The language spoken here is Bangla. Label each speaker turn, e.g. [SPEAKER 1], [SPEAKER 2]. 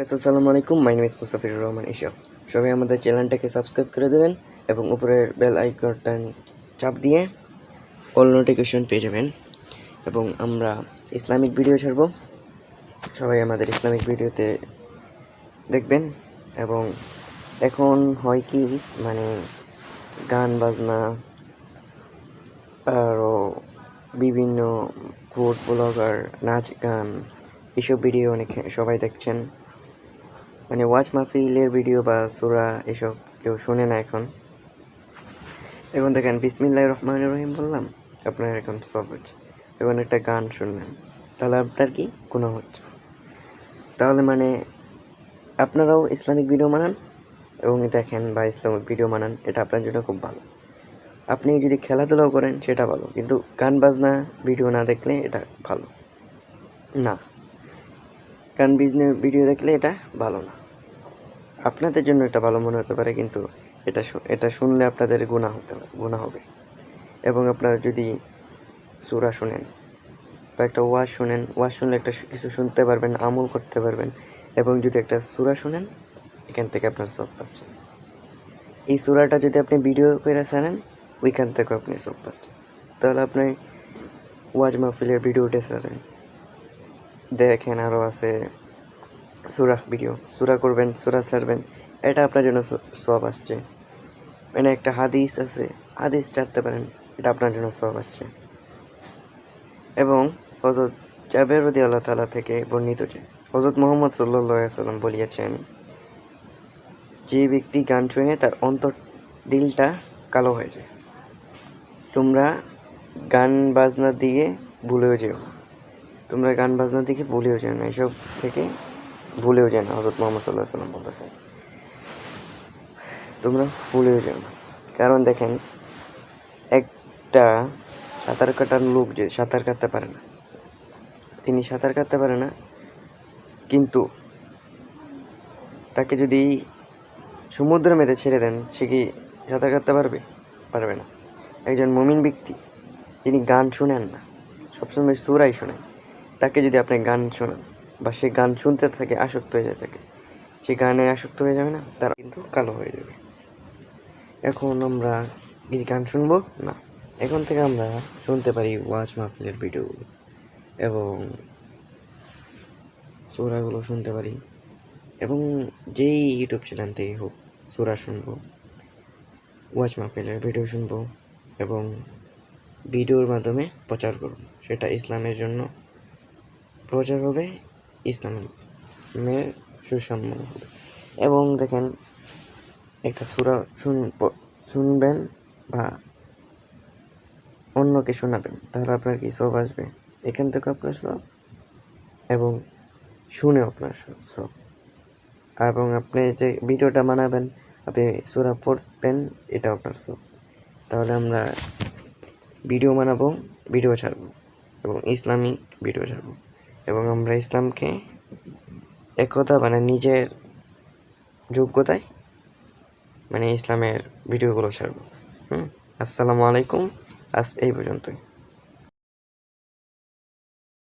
[SPEAKER 1] গাইস আসসালামু আলাইকুম। My name is Mustafir Rahman Ishaq সবাই আমাদের চ্যানেলটাকে সাবস্ক্রাইব করে দেবেন এবং উপরের বেল আইকনটা চাপ দিয়ে অল নোটিফিকেশন পেয়ে যাবেন। এবং আমরা ইসলামিক ভিডিও ছাড়বো। সবাই আমাদের ইসলামিক ভিডিওতে দেখবেন। এবং এখন হয় কি মানে গান, বাজনা আরও বিভিন্ন ফুড ব্লগার নাচ, গান, এসব ভিডিও অনেক সবাই দেখছেন। মানে ওয়াচ মাহফিলের ভিডিও বা সুরা এসব কেউ শোনে না এখন। এখন দেখেন বিসমিল্লাহ রহমান রহিম বললাম, আপনার এখন সব হচ্ছে। এখন একটা গান শুনলেন, তাহলে আপনার কি কোনো হচ্ছে? তাহলে মানে আপনারাও ইসলামিক ভিডিও বানান এবং দেখেন বা ইসলামিক ভিডিও বানান, এটা আপনার জন্য খুব ভালো। আপনি যদি খেলাধুলাও করেন, সেটা ভালো, কিন্তু গান বাজনা ভিডিও না দেখলে এটা ভালো। না। গান বিজনেস ভিডিও দেখলে এটা ভালো না। আপনাদের জন্য এটা ভালো মনে হতে পারে, কিন্তু এটা এটা শুনলে আপনাদের গুণা হতে গুণা হবে। এবং আপনারা যদি সুরা শুনেন বা একটা ওয়াজ শুনেন, ওয়াজ শুনলে একটা কিছু শুনতে পারবেন, আমল করতে পারবেন, এবং যদি একটা সুরা শুনেন, এখান থেকে আপনার সব পাচ্ছেন। এই সুরাটা যদি আপনি ভিডিও করে ছাড়েন, ওইখান থেকেও আপনি সব পাচ্ছেন। তাহলে আপনি ওয়াজ মাহফিলের ভিডিও উঠে ছাড়েন। দেখেন আরও আছে সুরা ভিডিও সুরা করবেন, সুরা ছাড়বেন, এটা আপনার জন্য সব আসছে। মানে একটা হাদিস আছে, হাদিস ছাড়তে পারেন, এটা আপনার জন্য সব আসছে। এবং হজরত জাবের রদি আল্লাহ তালা থেকে বর্ণিত যে হজরত মোহাম্মদ সাল্লাম বলিয়েছেন, যে ব্যক্তি গান শুনে তার অন্তর দিলটা কালো হয়ে যায়, তোমরা গান বাজনার দিকে ভুলেও যেও তোমরা গান বাজনার দিকে ভুলেও যেও না, এসব থেকে ভুলেও যেও না হজরত মোহাম্মদ সাল্লাহ সাল্লাম বলতেছে। তোমরা ভুলেও যেও না। কারণ দেখেন, একটা সাঁতার কাটার লোক যে সাঁতার কাটতে পারে না, তিনি সাঁতার কাটতে পারে না, কিন্তু তাকে যদি সমুদ্রের মেঝে ছেড়ে দেন, সে কি সাঁতার কাটতে পারবে? পারবে না। একজন মুমিন ব্যক্তি যিনি গান শুনেন না, সবসময় সুরাই শোনেন। তাকে যদি আপনি গান শোনান বা সে গান শুনতে থাকে, আসক্ত হয়ে যায় থাকে। সে গানে আসক্ত হয়ে যাবে না, তারা কিন্তু কালো হয়ে যাবে। এখন আমরা কি গান শুনব? না। এখন থেকে আমরা শুনতে পারি ওয়াজ মাহফিলের ভিডিওগুলো এবং সুরাগুলো শুনতে পারি। এবং যেই ইউটিউব চ্যানেল থেকে হোক, সুরা শুনব ওয়াচ মাহফিলের ভিডিও শুনব, এবং ভিডিওর মাধ্যমে প্রচার করব। সেটা ইসলামের জন্য প্রচার হবে ইসলামের সুসাম্য হবে। এবং দেখেন, একটা সুরা শুন শুনবেন বা অন্যকে শোনাবেন, তাহলে আপনার কি সব আসবে? এখান থেকে আপনার সব এবং শুনে আপনার সব এবং আপনি যে ভিডিওটা বানাবেন, আপনি সুরা পড়তেন এটা আপনার সব তাহলে আমরা ভিডিও বানাবো, ভিডিও ছাড়বো এবং ইসলামিক ভিডিও ছাড়বো। এবং আমরা ইসলামকে একতা মানে নিজের যোগ্যতায় মানে ইসলামের ভিডিওগুলো ছাড়ব। হুম, আসসালামু আলাইকুম। আজ এই পর্যন্তই।